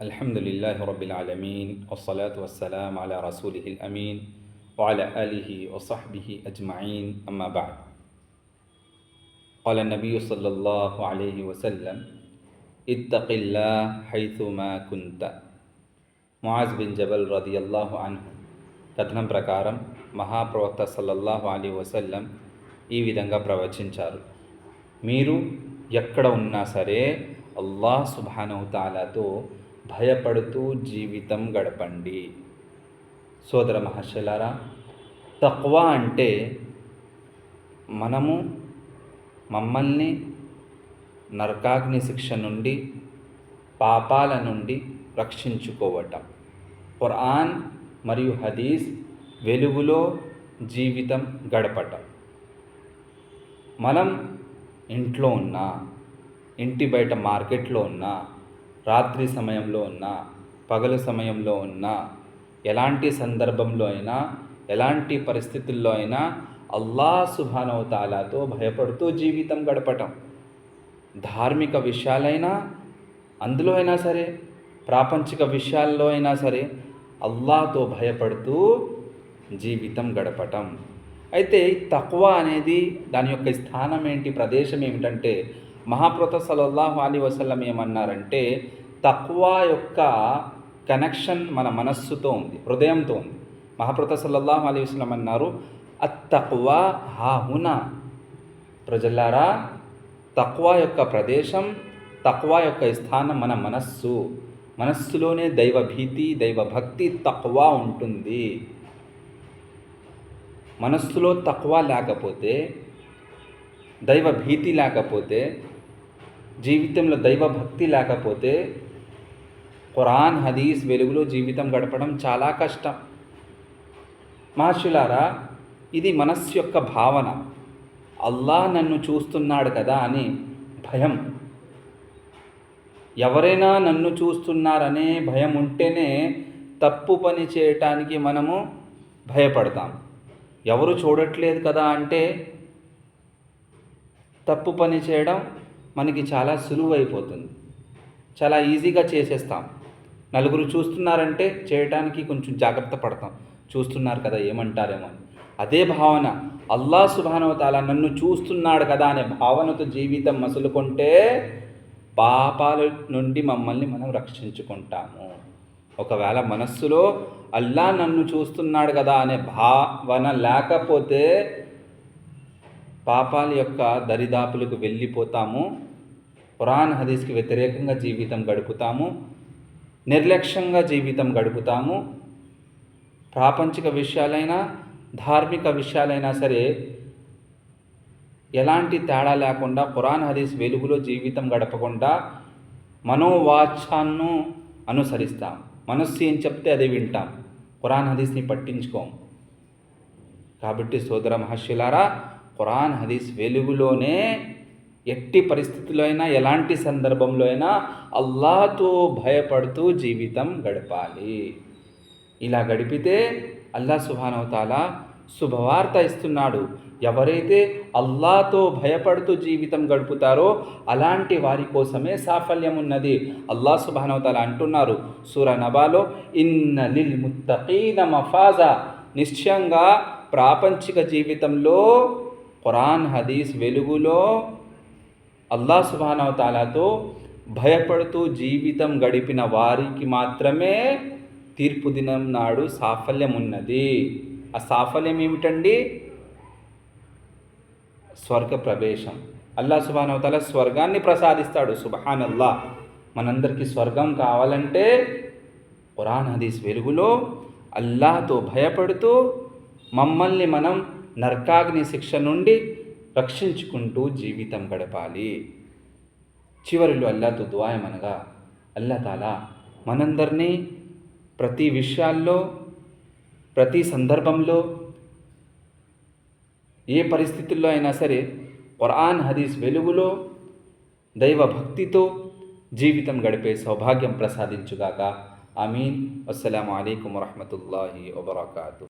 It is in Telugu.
الحمد لله رب العالمين والصلاة والسلام على رسوله الأمين وعلى آله وصحبه أجمعين أما بعد قال النبي صلى الله عليه وسلم اتق الله حيثما كنت ముఆజ్ బిన్ జబల్ రదియల్లాహు అన్హు కథనం ప్రకారం మహాప్రవక్త సల్లల్లాహు అలీ వసల్లం ఈ విధంగా ప్రవచించారు మీరు ఎక్కడ ఉన్నా సరే అల్లాహ్ సుబానవుతాలతో భయపడుతూ జీవితం గడపండి. సోదర మహర్షులారా తక్కువ అంటే మనము మమ్మల్ని నరకాగ్ని శిక్ష నుండి పాపాల నుండి రక్షించుకోవటం. ఖురాన్ మరియు హదీస్ వెలుగులో జీవితం గడపటం. మనం ఇంట్లో ఉన్నా ఇంటి బయట మార్కెట్లో ఉన్నా రాత్రి సమయంలో ఉన్నా పగలు సమయంలో ఉన్నా ఎలాంటి సందర్భంలో అయినా ఎలాంటి పరిస్థితుల్లో అయినా అల్లా సుభానవతాలాతో భయపడుతూ జీవితం గడపటం. ధార్మిక విషయాలైనా అందులో అయినా సరే ప్రాపంచిక విషయాల్లో అయినా సరే అల్లాతో భయపడుతూ జీవితం గడపటం. అయితే తక్కువ అనేది దాని యొక్క స్థానం ఏంటి ప్రదేశం ఏమిటంటే మహాప్రత సలల్లాహు అలీ వసల్లం ఏమన్నారంటే తక్కువ యొక్క కనెక్షన్ మన మనస్సుతో ఉంది హృదయంతో ఉంది. మహాప్రత సల్లల్లాహు అలీ వసలం అన్నారు అత్తక్కువ హాహున ప్రజల్లారా తక్కువ యొక్క ప్రదేశం తక్కువ యొక్క స్థానం మన మనస్సు. మనస్సులోనే దైవభీతి దైవభక్తి తక్కువ ఉంటుంది. మనస్సులో తక్కువ లేకపోతే దైవ భీతి లేకపోతే జీవితంలో దైవభక్తి లేకపోతే ఖురాన్ హదీస్ వెలుగులో జీవితం గడపడం చాలా కష్టం. మహర్షులారా ఇది మనస్సు యొక్క భావన. అల్లా నన్ను చూస్తున్నాడు కదా అని భయం. ఎవరైనా నన్ను చూస్తున్నారనే భయం ఉంటేనే తప్పు పని చేయటానికి మనము భయపడతాం. ఎవరు చూడట్లేదు కదా అంటే తప్పు పని చేయడం మనకి చాలా సులువైపోతుంది. చాలా ఈజీగా చేసేస్తాం. నలుగురు చూస్తున్నారంటే చేయడానికి కొంచెం జాగ్రత్త పడతాం. చూస్తున్నారు కదా ఏమంటారేమో అని. అదే భావన అల్లా సుభానవతాల నన్ను చూస్తున్నాడు కదా అనే భావనతో జీవితం మసులుకుంటే పాపాల నుండి మమ్మల్ని మనం రక్షించుకుంటాము. ఒకవేళ మనస్సులో అల్లా నన్ను చూస్తున్నాడు కదా అనే భావన లేకపోతే పాపాల యొక్క దరిదాపులకు వెళ్ళిపోతాము. ఖురాన్ హదీస్కి వ్యతిరేకంగా జీవితం గడుపుతాము. నిర్లక్ష్యంగా జీవితం గడుపుతాము. ప్రాపంచిక విషయాలైనా ధార్మిక విషయాలైనా సరే ఎలాంటి తేడా లేకుండా ఖురాన్ హదీస్ వెలుగులో జీవితం గడపకుండా మనోవాచాన్ని అనుసరిస్తాం. మనస్సు ఏం చెప్తే అదే వింటాం. ఖురాన్ హదీస్ని పట్టించుకోం. కాబట్టి సోదర మహర్షులారా ఖురాన్ హదీస్ వెలుగులోనే ఎట్టి పరిస్థితుల్లో అయినా ఎలాంటి సందర్భంలో అయినా అల్లాతో భయపడుతూ జీవితం గడపాలి. ఇలా గడిపితే అల్లా సుభానవతాల శుభవార్త ఇస్తున్నాడు. ఎవరైతే అల్లాతో భయపడుతూ జీవితం గడుపుతారో అలాంటి వారి కోసమే సాఫల్యం ఉన్నది. అల్లా సుభానవతాల అంటున్నారు. సూర నబాలో ఇన్న లిల్ ముత్తకీన మఫాజా. నిశ్చయంగా ప్రాపంచిక జీవితంలో ఖురాన్ హదీస్ వెలుగులో అల్లా సుబానవతాలతో భయపడుతూ జీవితం గడిపిన వారికి మాత్రమే తీర్పు దినం నాడు సాఫల్యం ఉన్నది ఆ సాఫల్యం ఏమిటండి స్వర్గ ప్రవేశం అల్లా సుబానవతాల స్వర్గాన్ని ప్రసాదిస్తాడు సుబహాన్ అల్లా మనందరికీ స్వర్గం కావాలంటే ఖురాన్ హదీస్ వెలుగులో అల్లాతో భయపడుతూ మమ్మల్ని మనం నర్కాగ్ని శిక్ష నుండి రక్షించుకుంటూ జీవితం గడపాలి. చివరిలో అల్లాతో దువాయమనగా అల్లా తాలా మనందరినీ ప్రతి విషయాల్లో ప్రతి సందర్భంలో ఏ పరిస్థితుల్లో అయినా సరే ఖురాన్ హదీస్ వెలుగులో దైవ భక్తితో జీవితం గడిపే సౌభాగ్యం ప్రసాదించుగాక. ఆమీన్. అస్సలం అయికం వరహమతుల్లాహి వబర్కాతు.